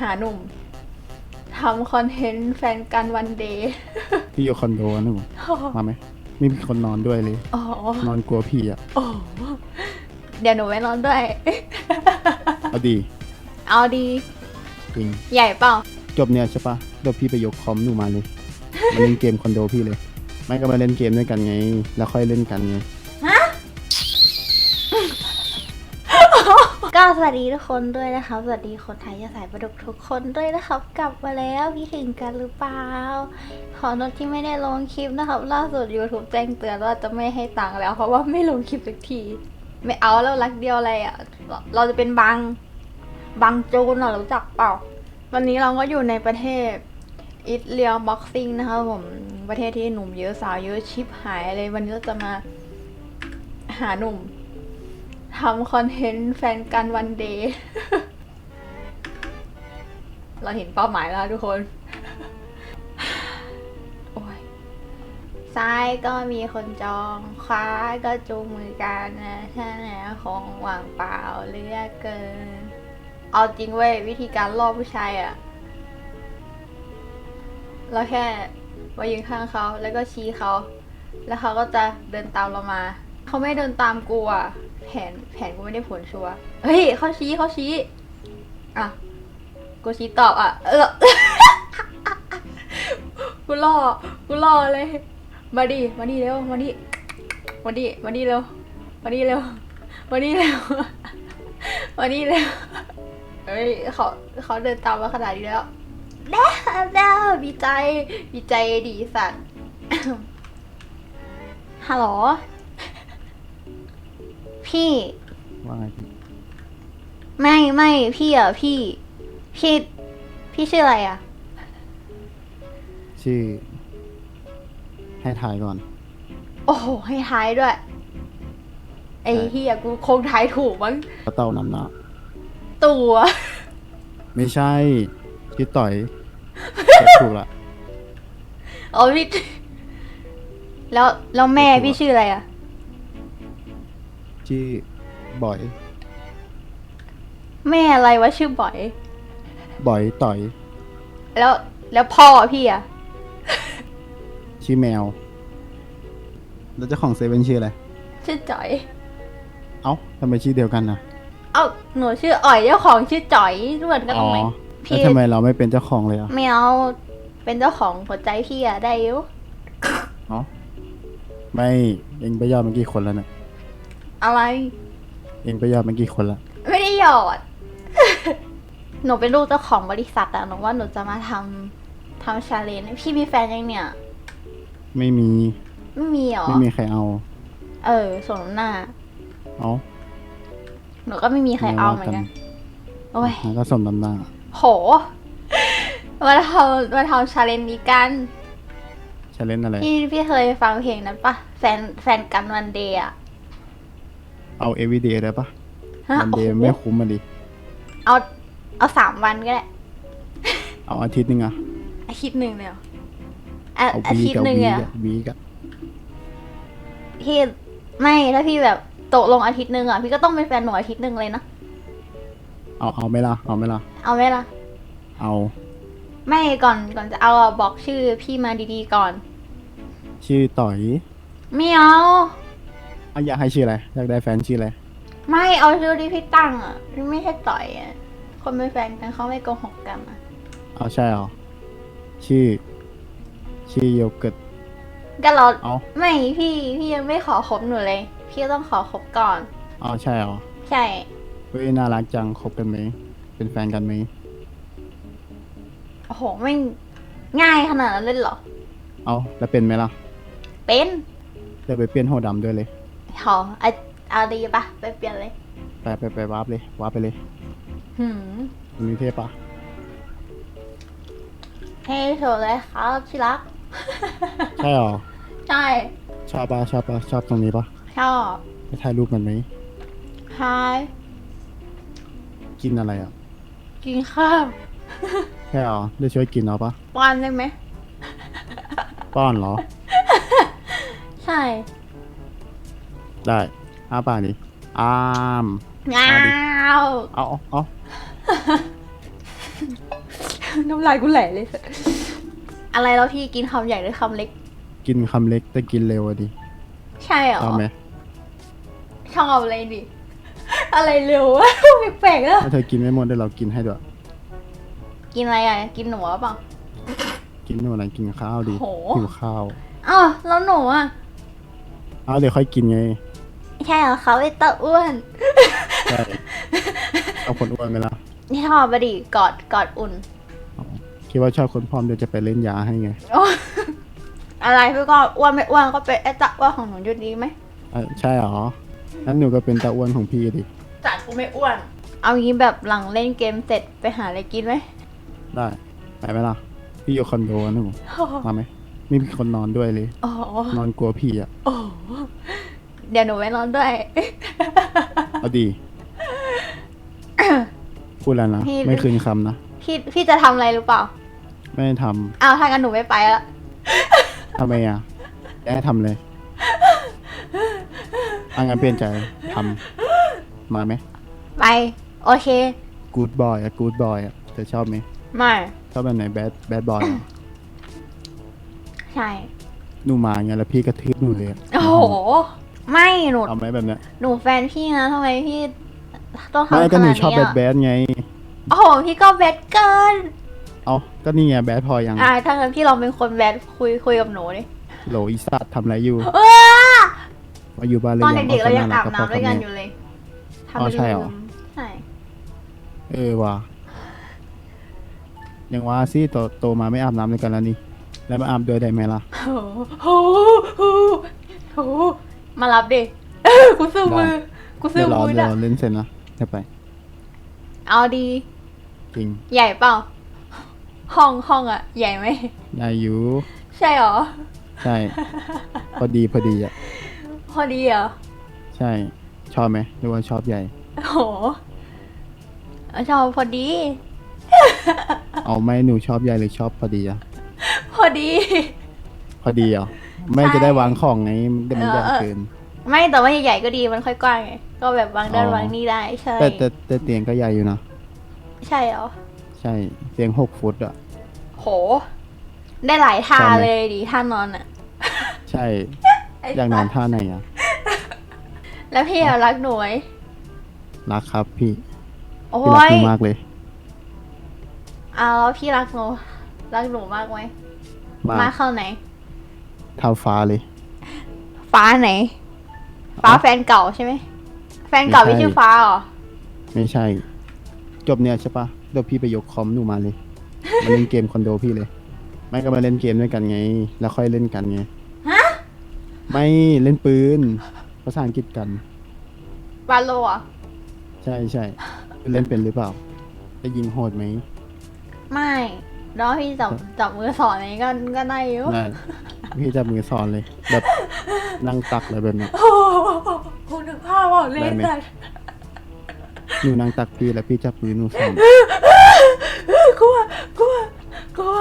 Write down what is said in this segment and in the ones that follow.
หาหนุ่มทำคอนเทนต์แฟนกันวันเดย์ พี่อยู่คอนโดนะหนูมาไหมไม่มีคนนอนด้วยเลย อ๋อ นอนกลัวพี่อะ โอ้เดี๋ยวหนูไปนอนด้วย เอาดี เอาดี จริง ใหญ่เปล่า จบเนี่ยใช่ปะเดี๋ยวพี่ไปยกคอมหนูมาเลย มาเล่นเกมคอนโดพี่เลย ไม่ก็มาเล่นเกมด้วยกันไง แล้วค่อยเล่นกันไง ก็สวัสดีทุกคนด้วยนะครับสวัสดีคนไทยยาสายประดุกทุกคนด้วยนะครับ กลับมาแล้วพี่ถึงกันหรือเปล่า ขอโนตที่ไม่ได้ลงคลิปนะครับ ล่าสุด YouTube แจ้งเตือนว่าจะไม่ให้ตังค์แล้ว เพราะว่าไม่ลงคลิปสักที ไม่เอาแล้วรักเดียวอะไรอะ เราเราจะเป็นบางบางโจนอะรู้จักเปล่า วันนี้เราก็อยู่ในประเทศอิตเลียบ็อกซิ่งนะคะผมประเทศที่หนุ่มเยอะสาวเยอะชิปหายเลยวันนี้เราจะมาหาหนุ่ม ทำคอนเทนต์แฟนกันวันเดย์ เราเห็นเป้าหมายแล้วทุกคน โอ้ย ซ้ายก็มีคนจอง ขวาก็จูงมือกันนะท่าไหนคงหวางเปล่าเลือกเกิน เอาจริงเว้ย วิธีการล่อผู้ชายอะเราแค่มายืนข้างเขาแล้วก็ชี้เขา แล้วเขาก็จะเดินตามเรามา เขาไม่เดินตามกูอะ แผนแผนกูไม่ได้ผลชัวร์เฮ้ยเขาชี้เขาชี้ อะ กูชี้ตอบอะ เออ กูล่อกูล่อเลย มาดิ มาดิเร็ว มาดิ มาดิ มาดิเร็ว มาดิเร็ว มาดิเร็ว มาดิเร็ว เฮ้ยเขาเขาเดินตามมาขนาดนี้แล้วแน่แน่ดีใจดีใจดีสัตว์ฮัลโหล พี่ ว่าไงพี่ไม่ไม่พี่อะพี่ พี่ พี่ชื่ออะไรอะ ชื่อ ให้ถ่ายก่อน โอ้โหให้ท้ายด้วย ไอ้ใช่ที่อะกูคงท้ายถูกมั้งกระเต้านำหน้าตัว ไม่ใช่ชื่อต่อยถูกละ อ๋อพี่ แล้วแล้วแม่ไม่ถูกอะพี่ชื่ออะไรอะ ชื่อบ่อย แม่อะไรวะชื่อบ่อย บ่อยต่อย แล้วแล้วพ่อพี่อะชื่อแมว แล้วเจ้าของเซเว่นชื่ออะไร ชื่อจ๋อย เอ้าทำไมชื่อเดียวกันนะเอ้าหนูชื่ออ๋อยเจ้าของชื่อจ๋อยด้วยกันตอ๋รองไหนแล้วพี่ทำไมเราไม่เป็นเจ้าของเลยอะไม่เอาเป็นเจ้าของหัวใจพี่อะได้อยุเอ้าไม่เองไปยอดมันกี่คนแล้วเนี่ย อะไร เองไปยอดมันกี่คนละ ไม่ได้หยอด หนูเป็นลูกเจ้าของบริษัทอะหนูว่าหนูจะมาทำทำชาเลนจ์พี่มีแฟนยังเนี่ย ไม่มี ไม่มีหรอ ไม่มีใครเอา เออสมหน้า เอ้าหนูก็ไม่มีใครเอาเหมือนกัน โอ้ยงั้นก็สมน้ำหน้า โห มาทำมาทำชาเลนจ์นี้กันจะเล่นอะไร พี่พี่เคยฟังเพลงนั้นปะแฟนแฟนกันวันเดย์อะ เอา everyday ได้ปะฮะวันโอ้เดย์โหไม่คุ้มมาดิ เอาเอาสามวันก็ได้เอาอาทิตย์หนึงอะอาทิตย์หนึ่งเลยเหรออะเอาอาวีทิตกับย์หนึ่งวีเลยเหรกัอบวีกับพี่ไม่ถ้าพี่แบบตกลงอาทิตย์หนึ่งอะพี่ก็ต้องเป็นแฟนหนูอาทิตย์หนึ่งเลยนะเอาเอาไหม่ล่ะเอาไหม่ล่ะเอาไหมล่ะ เอาไม่ก่อนก่อนจะเอาอะบอกชื่อพี่มาดีๆก่อน ชื่อต่อยไม่เอา อะอยากให้ชื่ออะไรอยากได้แฟนชื่ออะไรไม่เอาชื่อที่พี่ตั้งอะพี่ไม่ใช่ต่อยอะคนเป็นแฟนกันเขาไม่โกหกกันอะเอาใช่เหรอชื่อ ชื่อโยเกิร์ตก็เราเอาไม่พี่พี่ยังไม่ขอคบหนูเลย พี่ต้องขอคบก่อน เอาใช่เหรอใช่ เฮ้ยน่ารักจังคบกันไหมเป็นแฟนกันไหมโอ้โหไม่ง่ายขนาดนั้นเลยเหรอเอาแล้วเป็นไหมล่ะ เป็น เดี๋ยวไปเปลี่ยนหัวดำด้วยเลย ขอเอาเอาดีปะไปเปลี่ยนเลยไปไปไปวาร์ปเลยวาร์ปไปเลยหืมมีเทพปะให้เธอเลยครับที่รัก ใช่เหรอ ใช่ชอบปะชอบปะชอบตรงนี้ปะชอบไปถ่ายรูปกันไหมฮายกินอะไรอะกินข้าวใช่เหรอได้ช่วยกินเอาปะป้อนได้ไหมป้อนเหรอ ใช่ ได้อ้าปากดิอ้ามงาวเอาเอาเอาน้ำลายกูไหลเลย อะไรแล้วพี่กินคำใหญ่หรือคำเล็ก กินคำเล็กแต่กินเร็วอะดิใช่เหรอชอบไหมชอบอะไรดิ อะไรเร็ววะ แปลกๆแล้วถ้าเธอกินไม่หมดเดี๋ยวเรากินให้ด้วย กินอะไรอะ กินหนูหรือเปล่า กินหนูอะไรกินข้าวดิโห หิวข้าว อ้าวแล้วหนูอะ เอาเดี๋ยวค่อยกินไง ใช่เหรอเขาไอ้ตาอ้วน ใช่เอาคนอ้วนไหมล่ะนี่ชอบบดีกอดกอดอุ่นอ๋อคิดว่าชอบคนพร้อมเดี๋ยวจะไปเล่นยาให้ไงโอ้อะไรพี่ก็อ้วนไม่อ้วนก็เป็นไอ้ตาอ้วนของหนูยุดดีไหมเอ้ยใช่เหรองั้นหนูก็เป็นตาอ้วนของพี่ดิจัดกูไม่อ้วน เอางี้แบบหลังเล่นเกมเสร็จไปหาอะไรกินไหมได้ไปไหมล่ะพี่อยู่คอนโดนะหนูมาไหมไม่มีคนนอนด้วยเลยโอ้โหนอนกลัวพี่อะ โอ้โห เดี๋ยวหนูไปนอนด้วย เอาดี พูดแล้วนะ พี่ ไม่คืนคำนะ พี่พี่จะทำอะไรหรือเปล่า ไม่ได้ทอ้าวถ้ากันหนูไม่ไปละำทำไมอะแย่ทำเลยอังั้นเปลี่ยนใจทำมาไหมไป โอเค กูดบอยอะกูดบอยอะเธอชอบไหมไม่ ชอบแบบไหนแบดแบดบอยใช่ หนูมาไงแล้วพี่กระทืบหนูเลยอะโอ้โห ไม่หนูเอาไหมแบบเนี้ยหนูแฟนพี่นะทำไมพี่ต้องทำไม่ขก็หนูนาดชอบนี้แบดอะแบดไง โอ้โหพี่ก็แบดเกินเอาก็นี่ไงแบดพอยังอ่าถ้างั้นพี่ลองเป็นคนแบดคุยคุยกับหนูดิโหลอีสัตว์ทำอะไรอยู่เออมาอยู่บ้านเลยตอนยังเด็กๆเรายังรัอาบกับน้ำด้วยกันพ่อยู่เลยทำอ๋อเป็นใช่เหรอลืมใช่เออว่ะยังว่าสิโตโตมาไม่อาบน้ำด้วยกันแล้วนี่แล้วมาอาบด้วยได้ไหมล่ะ โอ้โหโอ้โหโอ้โห มารับดิ กูซื้อมือ กูซื้เดี๋อยวรอมือเดี๋ยนะวเล่นเสร็จนะเดี๋ยวไป เอาดี จริงใหญ่เปล่า ห้องห้องอะใหญ่ไหม ได้อยู่ใช่เหรอ ใช่ พอดีพอดีอะ พอดีเหรอ ใช่ ชอบไหมหรือว่าชอบใหญ่ โอ้โหชอบพอดี เอาไหม่หนูชอบใหญ่หรือชอบพอดีอะ พอดี พอดีเหรอ ไม่ใช่จะได้วางของไงเดี๋ยวมันใหญ่เออเออเกิน ไม่แต่ว่าใหญ่ๆก็ดีมันค่อยกว้างไงก็แบบวางด้านอ๋อ วางนี่ได้ใช่แต่แต่แต่เตียงก็ใหญ่อยู่นะ ใช่เหรอใช่เตียงหกฟุตอะ โห ได้หลายท่าชอบไหม เลยดิท่านอนอะใช่อยากนอนท่าไหนอะ แล้วพี่อะรักหนูไหมรักครับพี่โอ้พี่รักยหนูมากเลย เอาแล้วพี่รักหนูรักหนูมากไหมมากมากเข้าไหน เท่าฟ้าเลย ฟ้าไหน ฟ้าอ๋อแฟนเก่าใช่ไหม แฟนเก่าไม่ไม่ใช่ชื่อฟ้าเหรอ ไม่ใช่ จบเนี่ยใช่ปะเดี๋ยวพี่ไปยกคอมหนูมาเลย มาเล่นเกมคอนโดพี่เลย ไม่ก็มาเล่นเกมด้วยกันไง แล้วค่อยเล่นกันไง ฮะ ไม่เล่นปืน ภาษาอังกฤษกันบาโลเหรอะ ใช่ใช่ เล่นเป็นหรือเปล่า ได้ยิงโหดไหม ไม่ แล้วพี่จับจับมือสอนอะไรก็ก็ได้อยู่ได้พี่จับมือสอนเลย แบบนั่งตักอะไรแบบเนี้ยโอ้โหนึกภาพออกเลยได้ไหมแต่หนูนั่งตักพี่แล้วพี่จับมือหนูสอนกลัวกลัวกลัว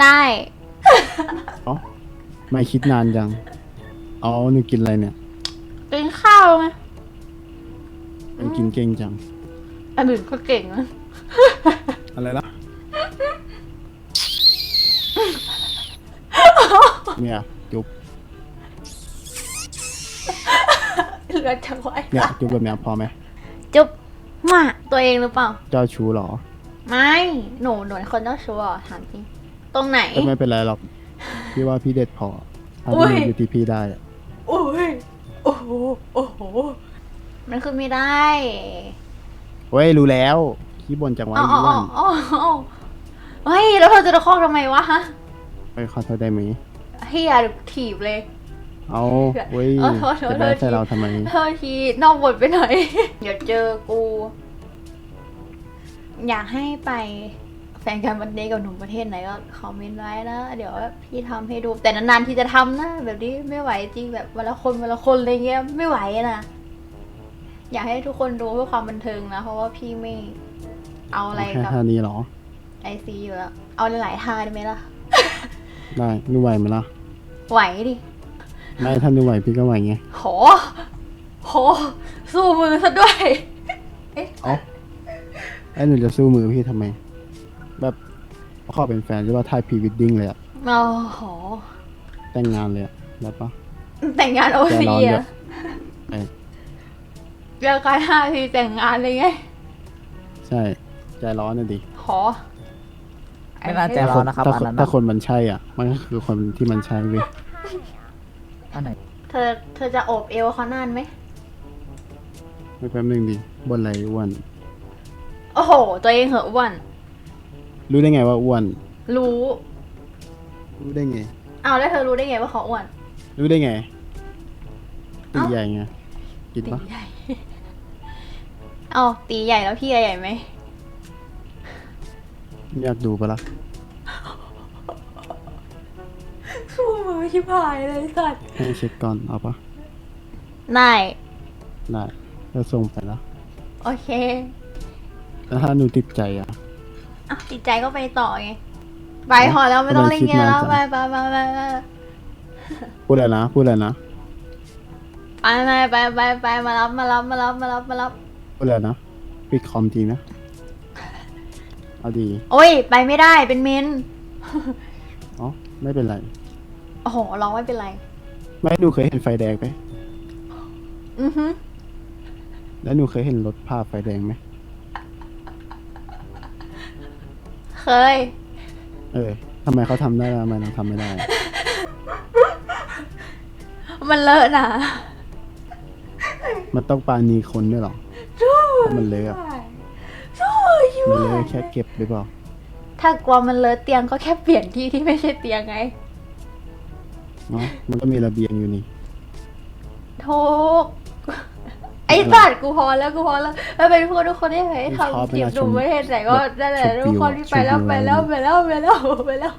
ได้เอ๋อไม่คิดนานจังอ๋อหนูกินอะไรเนี่ยกินข้าวไหมมันกินเก่งจัง อันอื่นก็เก่งนะอะไรล่ะเนี่ยจุบเหลือจะไว้เนี่ยจุบแบบเนี้ยพอไหมจุ๊บมาตัวเองหรือเปล่า เจ้าชู้เหรอ ไม่หนูหนูเป็นคนเจ้าชู้เหรอถามจริงตรงไหน ก็ไม่เป็นไรหรอกพี่ว่าพี่เด็ดพอถ้าอุ๊พี่ยอยู่ที่พี่ได้อะโอ้ยโอ้โหโอ้โหมันคือไม่ได้ เว้ยรู้แล้วขี้บ่นจังไว้อ๋ออ้อ๋วอนอ๋ออ๋อเฮ้ยแล้วเธอจะตะคอกทำไมวะฮะไปขอโทษได้ไหมเฮียถีบเลย เอาเว้ยเออโทษโทษจะได้โทษใส่เราทำไมเธอทีนอกบทไปหน่อย เดี๋ยวเจอกู อยากให้ไปแฟนกันวันเดย์กับหนุ่มประเทศไหนก็คอมเมนต์ไว้นะ เดี๋ยวพี่ทำให้ดูแต่นานๆที่จะทำนะ แบบนี้ไม่ไหวจริงแบบวันละคนวันละคนอะไรเงี้ยไม่ไหวนะ อยากให้ทุกคนดูเพื่อความบันเทิงนะ เพราะว่าพี่ไม่เอาอะไรแค่กับท่านี้เหรอ ไอซีอยู่แล้ว เอาหลายๆท่าได้ไหมล่ะ ได้นูไหวไหมล่ะ ไหวดิ ได้ถ้านูไหวพี่ก็ไหวไงโห โห สู้มือซะด้วยเอ๊ะเอ้าไอ้หนูจะสู้มือพี่ทำไม แบบขอเป็นแฟนใช่ป่ะถ่ายพรีวิดดิ้งเลยอะโอ้โห แต่งงานเลยอะได้ปะ แต่งงานโอใจซีร้อนเยอะ อะไอ้ เรียกกันห้าทีแต่งงานเลยไงใช่ ใจร้อนน่ะดิขอไม่น่าใจร้อนนะครับถ้าอันคนนั้นถ้าน่ะคนมันใช่อะ มันก็คือคนที่มันใช่เว้ยอันไหนเธอเธอจะโอบเอวเขานานไหม ไม่แป๊บนึงดิบนอะไรอ้วนโอ้โห ตัวเองเหอะอ้วน รู้ได้ไงว่าอ้วนรู้ รู้ได้ไง เอาแล้วเธอรู้ได้ไงว่าเขาอ้วน รู้ได้ไงตีเอ้าใหญ่ไงกินตีปะ ใหญ่ เอาตีใหญ่แล้วพี่ใหญ่ไหมอยากดูปะล่ะสู้มือชิบหายเลยสัตว์ให้เช็คก่อนเอาปะนายได้จะส่งไปแล้วโอเค แล้วถ้าหนูติดใจอะ อะติดใจก็ไปต่อไงไปพอแล้วไม่ต้องเล่นเกมแล้วทำไปไมคิดไปนานจังไปไปไปพูดอะไรนะ พูดอะไรนะ ไปไปไปไปไปมารับมารับมารับมารับมารับ พูดอะไรนะปิดคอมจริงนะ เอาดีโอ้ย ไปไม่ได้เป็นเมน อ๋อไม่เป็นไร โอ้โหร้องไม่เป็นไร ไม่หนูเคยเห็นไฟแดงไหมอือฮึแล้วหนูเคยเห็นรถผ่าไฟแดงไหมเคย เออทำไมเขาทำได้แล้วทำไมเราทำไม่ได้ มันเลอะนะ มันต้องปานีคนด้วยเหรอถ้า มันเลอะอะสู้อยู่มันเลอะแค่เก็บหรือเปล่า ถ้ากลัวมันเลอะเตียงก็แค่เปลี่ยนที่ที่ไม่ใช่เตียงไง เนาะมันก็มีระเบียงอยู่นี่ถูกไอ้สัตว์กูพอแล้วกูพอแล้วแล้วเป็นพวกทุกคนที่เคยทำจีบหนุ่มประเทศไหนก็นั่นแหละทุกคนที่ไปแล้วไปแล้วไปแล้วไปแล้วไปแล้ว